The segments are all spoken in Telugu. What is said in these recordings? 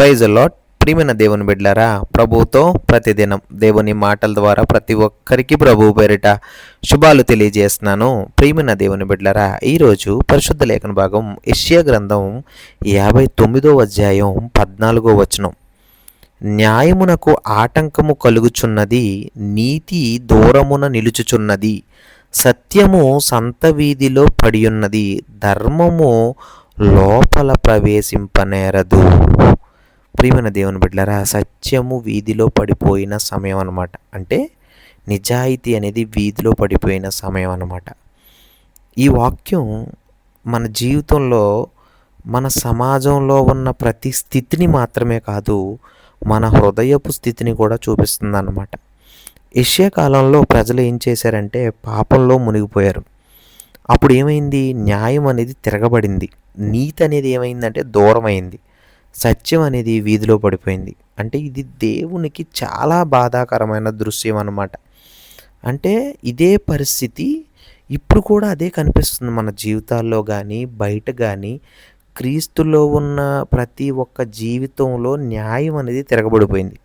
ప్రైజ్ లాట్ ప్రియమైన దేవుని బిడ్లారా ప్రభుతో ప్రతిదినం దేవుని మాటల ద్వారా ప్రతి ఒక్కరికి ప్రభు పేరిట శుభాలు తెలియజేస్తున్నాను. ప్రియమైన దేవుని బిడ్లారా ఈరోజు పరిశుద్ధ లేఖన భాగం ఇష్యా గ్రంథం యాభై తొమ్మిదో అధ్యాయం పద్నాలుగో వచనం. న్యాయమునకు ఆటంకము కలుగుచున్నది నీతి దూరమున నిలుచుచున్నది సత్యము సంత వీధిలో పడియున్నది ధర్మము లోపల ప్రవేశింపనేరదు. ప్రియమైన దేవుని బిడ్డలారా సత్యము వీధిలో పడిపోయిన సమయం అన్నమాట అంటే నిజాయితీ అనేది వీధిలో పడిపోయిన సమయం అన్నమాట ఈ వాక్యం మన జీవితంలో మన సమాజంలో ఉన్న ప్రతి స్థితిని మాత్రమే కాదు మన హృదయపు స్థితిని కూడా చూపిస్తుంది అన్నమాట ఏషియా కాలంలో ప్రజలు ఏం చేశారంటే పాపంలో మునిగిపోయారు. అప్పుడు ఏమైంది న్యాయం అనేది తిరగబడింది. నీతి అనేది ఏమైందంటే దూరమైంది. సత్యం అనేది వీధిలో పడిపోయింది. అంటే ఇది దేవునికి చాలా బాధాకరమైన దృశ్యం అన్నమాట. అంటే ఇదే పరిస్థితి ఇప్పుడు కూడా అదే కనిపిస్తుంది మన జీవితాల్లో కానీ బయట కానీ క్రీస్తులో ఉన్న ప్రతి ఒక్క జీవితంలో న్యాయం అనేది తిరగబడిపోయింది.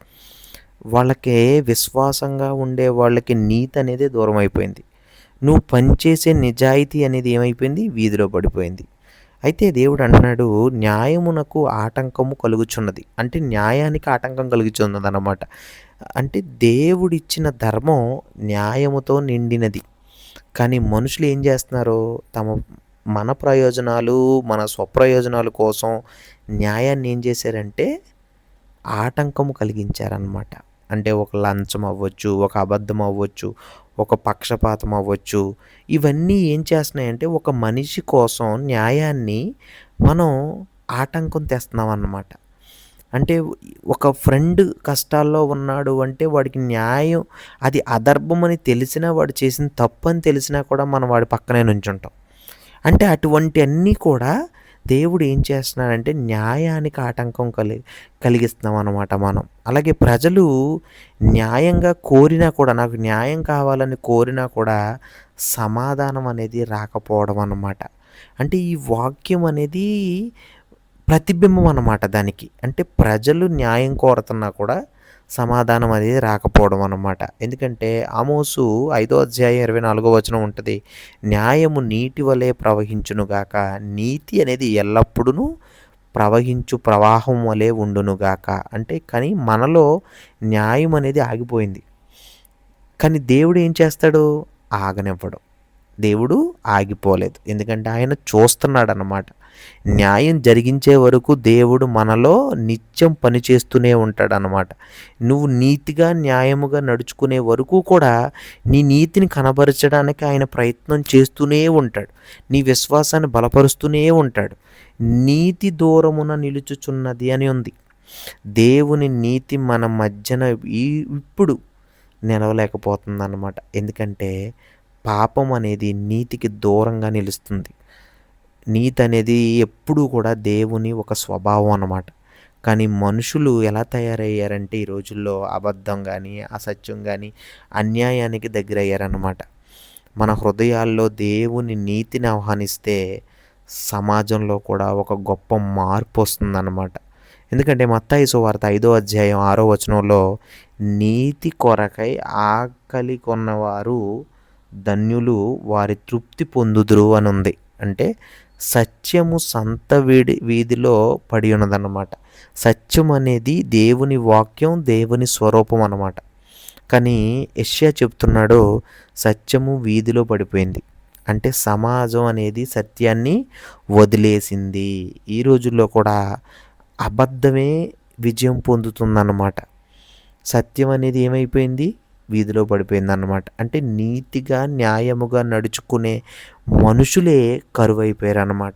వాళ్ళకి విశ్వాసంగా ఉండే వాళ్ళకి నీతి అనేది దూరం అయిపోయింది నువ్వు పనిచేసే నిజాయితీ అనేది ఏమైపోయింది? వీధిలో పడిపోయింది. అయితే దేవుడు అంటున్నాడు న్యాయమునకు ఆటంకము కలుగుచున్నది. అంటే న్యాయానికి ఆటంకం కలుగుచున్నది అన్నమాట అంటే దేవుడిచ్చిన ధర్మం న్యాయముతో నిండినది. కానీ మనుషులు ఏం చేస్తున్నారో తమ మన ప్రయోజనాలు మన స్వప్రయోజనాల కోసం న్యాయాన్ని ఏం చేశారంటే ఆటంకము కలిగించారనమాట అంటే ఒక లంచం అవ్వచ్చు ఒక అబద్ధం అవ్వచ్చు ఒక పక్షపాతం అవ్వచ్చు. ఇవన్నీ ఏం చేస్తున్నాయంటే ఒక మనిషి కోసం న్యాయాన్ని మనం ఆటంకం తెస్తున్నాం అన్నమాట అంటే ఒక ఫ్రెండ్ కష్టాల్లో ఉన్నాడు అంటే వాడికి న్యాయం అది అదర్భం అని తెలిసినా వాడు చేసిన తప్పు అని తెలిసినా కూడా మనం వాడి పక్కనే నుంచుంటాం. అంటే అటువంటి అన్నీ కూడా దేవుడు ఏం చేస్తున్నాడంటే న్యాయానికి ఆటంకం కలి కలిగిస్తున్నాం అన్నమాట మనం. అలాగే ప్రజలు న్యాయంగా కోరినా కూడా నాకు న్యాయం కావాలని కోరినా కూడా సమాధానం అనేది రాకపోవడం అన్నమాట. అంటే ఈ వాక్యం అనేది ప్రతిబింబం అన్నమాట దానికి. అంటే ప్రజలు న్యాయం కోరుతున్నా కూడా సమాధానం అనేది రాకపోవడం అన్నమాట. ఎందుకంటే ఆమోసు ఐదో అధ్యాయం ఇరవై నాలుగో వచనం ఉంటుంది న్యాయము నీటి వలె ప్రవహించునుగాక నీతి అనేది ఎల్లప్పుడూ ప్రవహించు ప్రవాహం వలె ఉండునుగాక అంటే కానీ మనలో న్యాయం అనేది ఆగిపోయింది. కానీ దేవుడు ఏం చేస్తాడు? ఆగనివ్వడు. దేవుడు ఆగిపోలేదు. ఎందుకంటే ఆయన చూస్తున్నాడు అన్నమాట న్యాయం జరిగించే వరకు దేవుడు మనలో నిత్యం పనిచేస్తూనే ఉంటాడు అన్నమాట నువ్వు నీతిగా న్యాయముగా నడుచుకునే వరకు కూడా నీ నీతిని కనబరచడానికి ఆయన ప్రయత్నం చేస్తూనే ఉంటాడు. నీ విశ్వాసాన్ని బలపరుస్తూనే ఉంటాడు. నీతి దూరమున నిలుచుచున్నది అని ఉంది. దేవుని నీతి మన మధ్యన ఈ ఇప్పుడు నిలవలేకపోతుంది అన్నమాట ఎందుకంటే పాపం అనేది నీతికి దూరంగా నిలుస్తుంది. నీతి అనేది ఎప్పుడూ కూడా దేవుని ఒక స్వభావం అన్నమాట. కానీ మనుషులు ఎలా తయారయ్యారంటే ఈ రోజుల్లో అబద్ధం కానీ అసత్యం కానీ అన్యాయానికి దగ్గర అయ్యారన్నమాట మన హృదయాల్లో దేవుని నీతిని ఆహ్వానిస్తే సమాజంలో కూడా ఒక గొప్ప మార్పు వస్తుందన్నమాట. ఎందుకంటే మత్తాయి సువార్త ఐదో అధ్యాయం ఆరో వచనంలో నీతి కొరకై ఆకలి కొన్నవారు ధన్యులు వారి తృప్తి పొందుదురు అని ఉంది. అంటే సత్యము సంత వీడి వీధిలో పడి ఉన్నదన్నమాట సత్యం అనేది దేవుని వాక్యం దేవుని స్వరూపం అన్నమాట. కానీ యష్యా చెప్తున్నాడు సత్యము వీధిలో పడిపోయింది. అంటే సమాజం అనేది సత్యాన్ని వదిలేసింది. ఈ రోజుల్లో కూడా అబద్ధమే విజయం పొందుతుందన్నమాట. సత్యం అనేది ఏమైపోయింది? వీధిలో పడిపోయిందన్నమాట. అంటే నీతిగా న్యాయముగా నడుచుకునే మనుషులే కరువైపోయారు అనమాట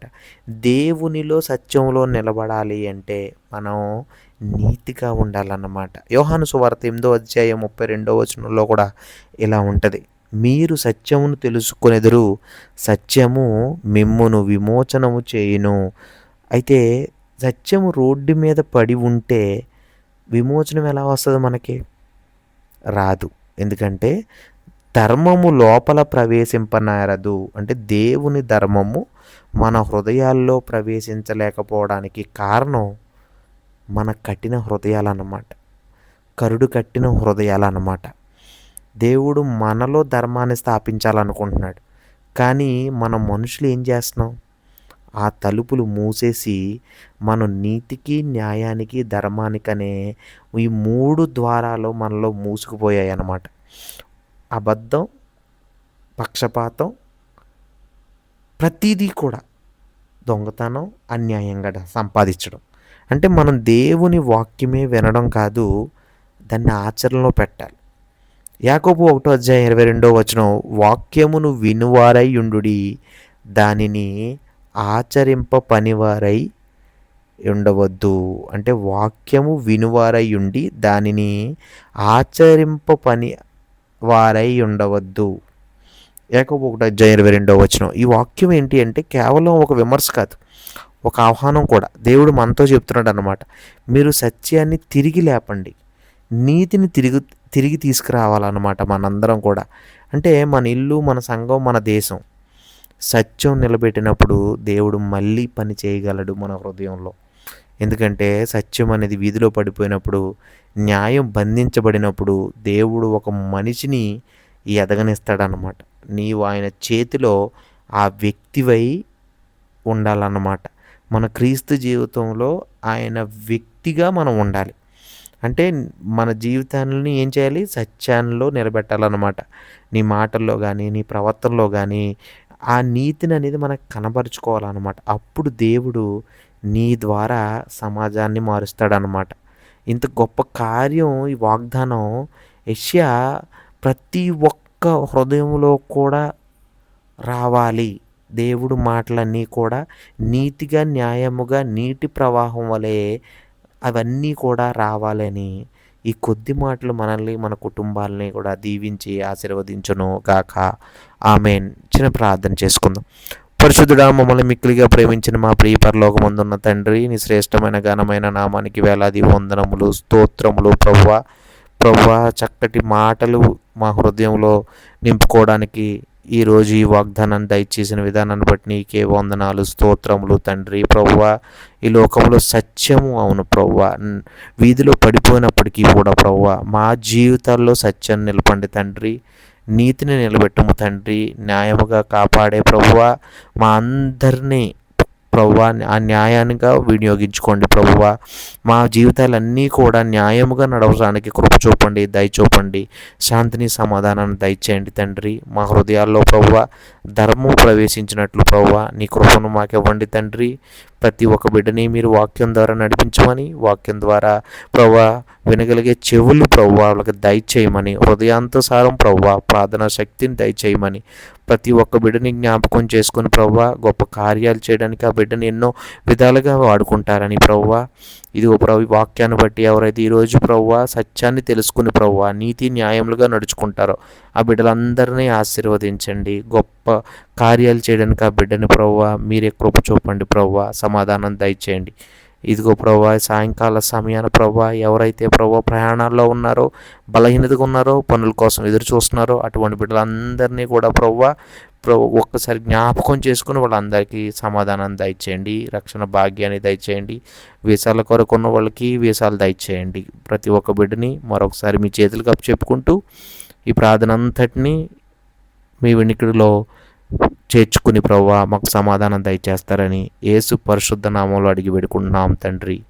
దేవునిలో సత్యంలో నిలబడాలి అంటే మనం నీతిగా ఉండాలన్నమాట. యోహాను సువార్త ఎనిమిదో అధ్యాయం ముప్పై రెండో వచనంలో కూడా ఇలా ఉంటుంది. మీరు సత్యమును తెలుసుకునేదురు సత్యము మిమ్మును విమోచనము చేయును. అయితే సత్యము రోడ్డు మీద పడి ఉంటే విమోచనం ఎలా వస్తుంది మనకి? రాదు. ఎందుకంటే ధర్మము లోపల ప్రవేశింపనేరదు. అంటే దేవుని ధర్మము మన హృదయాల్లో ప్రవేశించలేకపోవడానికి కారణం మన కఠిన హృదయాలన్నమాట. కరుడు కట్టిన హృదయాలన్నమాట. దేవుడు మనలో ధర్మాన్ని స్థాపించాలనుకుంటున్నాడు. కానీ మన మనుషులు ఏం చేస్తున్నాం? ఆ తలుపులు మూసేసి మనం నీతికి న్యాయానికి ధర్మానికనే ఈ మూడు ద్వారాలు మనలో మూసుకుపోయాయి అన్నమాట అబద్ధం పక్షపాతం ప్రతిదీ కూడా దొంగతనం అన్యాయంగా సంపాదించడం. అంటే మనం దేవుని వాక్యమే వినడం కాదు దాన్ని ఆచరణలో పెట్టాలి. యాకోబు ఒకటో అధ్యాయం ఇరవై రెండో వచనం వాక్యమును వినువారై ఉండుడి దానిని ఆచరింప పనివారై ఉండవద్దు. అంటే వాక్యము వినువారై ఉండి దానిని ఆచరింప పని వారై ఉండవద్దు. యాకోబు ఒకటి అధ్యాయం ఇరవై రెండో వచనం. ఈ వాక్యం ఏంటి అంటే కేవలం ఒక విమర్శ కాదు ఒక ఆహ్వానం కూడా. దేవుడు మనతో చెప్తున్నాడు అనమాట మీరు సత్యాన్ని తిరిగి లేపండి. నీతిని తిరిగి తిరిగి తీసుకురావాలన్నమాట మనందరం కూడా. అంటే మన ఇల్లు మన సంఘం మన దేశం సత్యం నిలబెట్టినప్పుడు దేవుడు మళ్ళీ పని చేయగలడు మన హృదయంలో. ఎందుకంటే సత్యం అనేది వీధిలో పడిపోయినప్పుడు న్యాయం బంధించబడినప్పుడు దేవుడు ఒక మనిషిని ఎదగనిస్తాడనమాట నీవు ఆయన చేతిలో ఆ వ్యక్తివై ఉండాలన్నమాట. మన క్రీస్తు జీవితంలో ఆయన వ్యక్తిగా మనం ఉండాలి. అంటే మన జీవితాన్ని ఏం చేయాలి? సత్యాల్లో నిలబెట్టాలన్నమాట. నీ మాటల్లో కానీ నీ ప్రవర్తనలో కానీ ఆ నీతిని అనేది మనకు కనబరుచుకోవాలన్నమాట. అప్పుడు దేవుడు నీ ద్వారా సమాజాన్ని మారుస్తాడనమాట ఇంత గొప్ప కార్యం ఈ వాగ్దానం యష్యా ప్రతి ఒక్క హృదయంలో కూడా రావాలి. దేవుడు మాటలన్నీ కూడా నీతిగా న్యాయముగా నీటి ప్రవాహం వలె అవన్నీ కూడా రావాలని ఈ కొద్ది మాటలు మనల్ని మన కుటుంబాలని కూడా దీవించి ఆశీర్వదించును గాక. ఆమె చిన్న ప్రార్థన చేసుకుందాం. పరిశుద్ధుడా మమ్మల్ని మిక్కిలిగా ప్రేమించిన మా ప్రియ పరలోకమందున్న తండ్రి నీ శ్రేష్టమైన ఘనమైన నామానికి వేలాది వందనములు స్తోత్రములు ప్రవ్వ. ప్రవ్వ చక్కటి మాటలు మా హృదయంలో నింపుకోవడానికి ఈరోజు ఈ వాగ్దానాన్ని దయచేసిన విధానాన్ని బట్టి నీకే వందనాలు స్తోత్రములు తండ్రి ప్రవ్వ. ఈ లోకంలో సత్యము అవును ప్రవ్వ. వీధిలో పడిపోయినప్పటికీ కూడా ప్రవ్వ మా జీవితాల్లో సత్యాన్ని నిలపండి తండ్రి. నీతిని నిలబెట్టము తండ్రి. న్యాయముగా కాపాడే ప్రభువ మా అందరినీ ప్రభువా ఆ న్యాయానిగా వినియోగించుకోండి ప్రభువ మా జీవితాలన్నీ కూడా న్యాయముగా నడవడానికి కృప చూపండి దయ చూపండి. శాంతిని సమాధానాన్ని దయచేయండి తండ్రి. మా హృదయాల్లో ప్రభువ ధర్మం ప్రవేశించినట్లు ప్రభువ నీ కృపను మాకు ఇవ్వండి తండ్రి. ప్రతి ఒక్క బిడ్డని మీరు వాక్యం ద్వారా నడిపించమని వాక్యం ద్వారా ప్రవ్వా వినగలిగే చెవులు ప్రవ్వా వాళ్ళకి దయచేయమని హృదయాంతసారం ప్రవ్వా ప్రార్థనా శక్తిని దయచేయమని ప్రతి ఒక్క బిడ్డని జ్ఞాపకం చేసుకుని ప్రవ్వా గొప్ప కార్యాలు చేయడానికి ఆ బిడ్డని ఎన్నో విధాలుగా వాడుకుంటారని ప్రవ్వా. ఇది ప్రభు వాక్యాన్ని బట్టి ఎవరైతే ఈరోజు ప్రవ్వ సత్యాన్ని తెలుసుకుని ప్రవ్వ నీతి న్యాయములుగా నడుచుకుంటారో ఆ బిడ్డలందరినీ ఆశీర్వదించండి. గొప్ప కార్యాలు చేయడానికి ఆ బిడ్డని ప్రవ్వ మీరే కృప చూపండి ప్రవ్వ సమాధానం దయచేయండి. ఇదిగో ప్రభా సాయంకాల సమయాన ప్రభా ఎవరైతే ప్రభా ప్రయాణాల్లో ఉన్నారో బలహీనతగా ఉన్నారో పనుల కోసం ఎదురు చూస్తున్నారో అటువంటి బిడ్డలందరినీ కూడా ప్రభా ఒక్కసారి జ్ఞాపకం చేసుకుని వాళ్ళందరికీ సమాధానం దయచేయండి రక్షణ భాగ్యాన్ని దయచేయండి వీసాల కొరకు ఉన్న వాళ్ళకి వీసాలు దయచేయండి. ప్రతి ఒక్క బిడ్డని మరొకసారి మీ చేతులకు చెప్పుకుంటూ ఈ ప్రార్థన అంతటినీ మీ వెనుకడిలో చేర్చుకుని ప్రవ్వా మాకు సమాధానం దయచేస్తారని ఏసు పరిశుద్ధ నామంలో అడిగి పెడుకుంటున్నాం తండ్రి.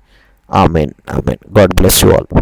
Amen amen. God bless you all.